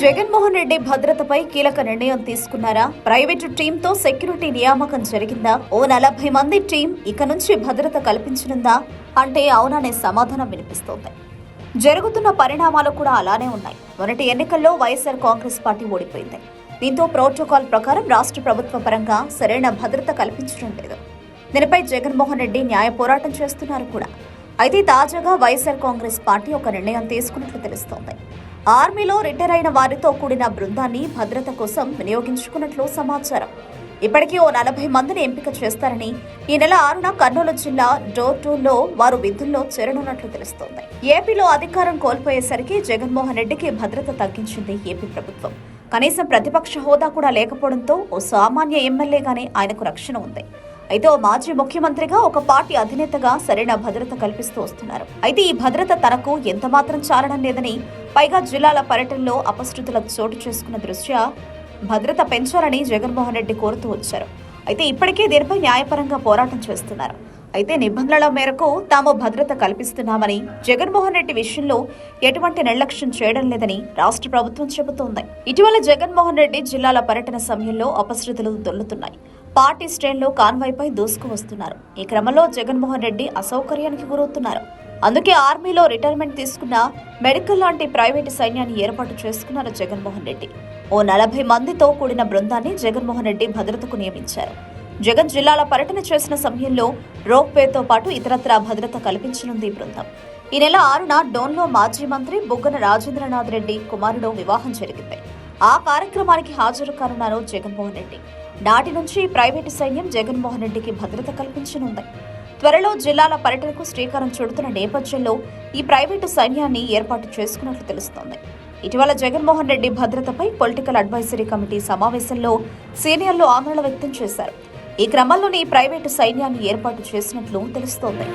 జగన్మోహన్ రెడ్డి భద్రతపై కీలక నిర్ణయం తీసుకున్నారా? ప్రైవేటు టీంతో సెక్యూరిటీ నియామకం జరిగిందా? ఓ నలభై మంది టీం ఇక నుంచి భద్రత కల్పించనుందా? అంటే అవుననే సమాధానం వినిపిస్తోంది. జరుగుతున్న పరిణామాలు కూడా అలానే ఉన్నాయి. మొన్నటి ఎన్నికల్లో వైఎస్ఆర్ కాంగ్రెస్ పార్టీ ఓడిపోయింది. దీంతో ప్రోటోకాల్ ప్రకారం రాష్ట్ర ప్రభుత్వ పరంగా సరైన భద్రత కల్పించడం లేదు. దీనిపై జగన్మోహన్ రెడ్డి న్యాయ పోరాటం చేస్తున్నారు కూడా. అయితే తాజాగా వైఎస్ఆర్ కాంగ్రెస్ పార్టీ ఒక నిర్ణయం తీసుకున్నట్లు తెలుస్తోంది. ఆర్మీలో రిటైర్ అయిన వారితో కూడిన బృందాన్ని భద్రత కోసం వినియోగించుకున్నట్లు సమాచారం. ఇప్పటికీ ఓ నలభై మందిని ఎంపిక చేస్తారని ఈ నెల ఆరున కర్నూలు జిల్లా డోర్ టూలో వారు విధుల్లో చేరనున్నట్లు తెలుస్తోంది. ఏపీలో అధికారం కోల్పోయేసరికి జగన్మోహన్ రెడ్డికి భద్రత తగ్గించింది ఏపీ ప్రభుత్వం. కనీసం ప్రతిపక్ష హోదా కూడా లేకపోవడంతో ఓ సామాన్య ఎమ్మెల్యేగానే ఆయనకు రక్షణ ఉంది. అయితే ఓ మాజీ ముఖ్యమంత్రిగా ఒక పార్టీ అధినేతగా సరైన భద్రత కల్పిస్తూ వస్తున్నారు. అయితే ఈ భద్రత తనకు ఎంత మాత్రం చాలడం లేదని పైగా జిల్లాల పర్యటనలో అపశృతులకు చోటు చేసుకున్న దృష్ట్యా భద్రత పెంచాలని జగన్మోహన్ రెడ్డి కోరుతూ వచ్చారు. అయితే ఇప్పటికే దీనిపై న్యాయపరంగా పోరాటం చేస్తున్నారు. అయితే నిబంధనల మేరకు తాము భద్రత కల్పిస్తున్నామని జగన్మోహన్ రెడ్డి విషయంలో ఎటువంటి నిర్లక్ష్యం చేయడం లేదని రాష్ట్ర ప్రభుత్వం చెబుతోంది. ఇటీవల జగన్మోహన్ రెడ్డి జిల్లాల పర్యటన సమయంలో అపశృతులు దొల్లుతున్నాయి. పార్టీ శ్రేణులు కాన్వాయ్పై దూసుకు వస్తున్నారు. ఈ క్రమంలో జగన్మోహన్ రెడ్డి అసౌకర్యానికి గురవుతున్నారు. అందుకే ఆర్మీలో రిటైర్మెంట్ తీసుకున్న మెడికల్ లాంటి ప్రైవేటు సైన్యాన్ని ఏర్పాటు చేసుకున్నారు జగన్మోహన్ రెడ్డి. ఓ నలభై మందితో కూడిన బృందాన్ని జగన్మోహన్ రెడ్డి భద్రతకు నియమించారు. జగన్ జిల్లాల పర్యటన చేసిన సమయంలో రోప్ వేతో పాటు ఇతరత్రా భద్రత కల్పించనుంది బృందం. ఈ నెల ఆరున డోన్లో మాజీ మంత్రి బుగ్గన రాజేంద్రనాథ్ రెడ్డి కుమారుడు వివాహం జరిగింది. ఆ కార్యక్రమానికి హాజరు కానున్నారు జగన్మోహన్ రెడ్డి. నాటి నుంచి ప్రైవేటు సైన్యం జగన్మోహన్ రెడ్డికి భద్రత కల్పించనుంది. త్వరలో జిల్లాల పర్యటనకు శ్రీకారం చుడుతున్న నేపథ్యంలో ఈ ప్రైవేటు సైన్యాన్ని ఏర్పాటు చేసుకున్నట్లు తెలుస్తోంది. ఇటీవల జగన్మోహన్ రెడ్డి భద్రతపై పొలిటికల్ అడ్వైజరీ కమిటీ సమావేశంలో సీనియర్లు ఆందోళన వ్యక్తం చేశారు. ఈ క్రమంలోనే ప్రైవేటు సైన్యాన్ని ఏర్పాటు చేసినట్లు తెలుస్తోంది.